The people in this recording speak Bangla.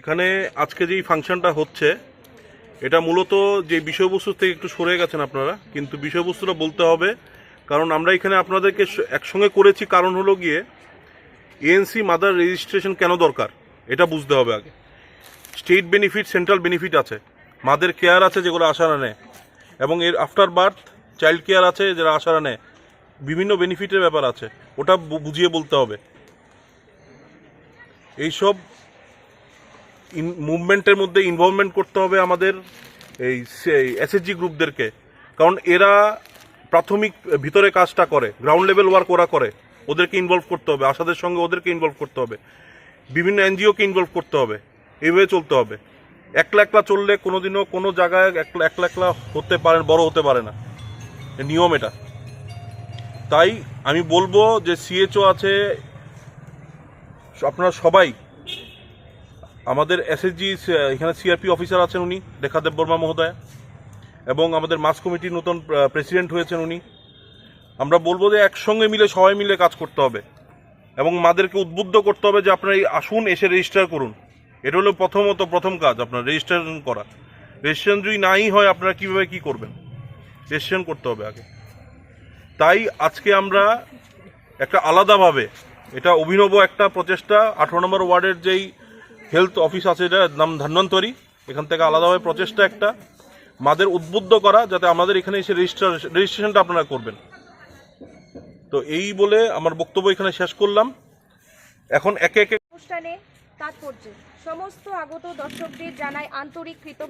এখানে আজকে যেই ফাংশনটা হচ্ছে, এটা মূলত যে বিষয়বস্তু থেকে একটু সরে গেছেন আপনারা, কিন্তু বিষয়বস্তুটা বলতে হবে, কারণ আমরা এখানে আপনাদেরকে একসঙ্গে করেছি কারণ হলো গিয়ে এএনসি মাদার রেজিস্ট্রেশন কেন দরকার? এটা বুঝতে হবে আগে। স্টেট বেনিফিট সেন্ট্রাল বেনিফিট আছে। মাদের কেয়ার আছে যেগুলো আশারা নেয় এবং এর আফটার বার্থ চাইল্ড কেয়ার আছে যারা আশারা নেয় বিভিন্ন বেনিফিটের ব্যাপার আছে। ওটা বুঝিয়ে বলতে হবে। এইসব মুভমেন্টের মধ্যে ইনভলভমেন্ট করতে হবে আমাদের এই এসএসজি গ্রুপদেরকে কারণ এরা প্রাথমিক ভিতরে কাজটা করে। গ্রাউন্ড লেভেল ওয়ার্ক ওরা করে। ওদেরকে ইনভলভ করতে হবে আশাদের সঙ্গে ওদেরকে ইনভলভ করতে হবে, বিভিন্ন এনজিওকে ইনভলভ করতে হবে, এইভাবে চলতে হবে। একলা একলা চললে কোনোদিনও কোনো জায়গায় একলা একলা একলা হতে পারে, বড় হতে পারে না। নিয়ম এটা। তাই আমি বলব যে সিএচও আছে, আপনারা সবাই, আমাদের এসএসজি এখানে সিআরপি অফিসার আছেন উনি রেখাদেব বর্মা মহোদয়, এবং আমাদের মাস কমিটির নতুন প্রেসিডেন্ট হয়েছেন উনি। আমরা বলব যে একসঙ্গে মিলে, সবাই মিলে কাজ করতে হবে। এবং মাদেরকে উদ্বুদ্ধ করতে হবে যে আপনারা এই আসুন, এসে রেজিস্টার করুন। এটা হলো প্রথমত প্রথম কাজ, আপনার রেজিস্ট্রেশন করা। রেজিস্ট্রেশন যদি নাই হয়, আপনারা কীভাবে কী করবেন? রেজিস্ট্রেশন করতে হবে আগে। তাই আজকে আমরা একটা আলাদাভাবে, এটা অভিনব একটা প্রচেষ্টা, আঠারো নম্বর ওয়ার্ডের যেই হেলথ অফিস আছে, এটা নাম ধন্বন্তরী। এখান থেকে আলাদাভাবে প্রচেষ্টা একটা। মাদের উদ্বুদ্ধ করা, যাতে আমাদের এখানে এসে রেজিস্টার রেজিস্ট্রেশনটা আপনারা করবেন। তো এই বলে আমার বক্তব্য এখানে শেষ করলাম। এখন একে একে অনুষ্ঠানে তাৎপর্য। সমস্ত আগত দর্শকদের জানাই আন্তরিক কৃতজ্ঞতা।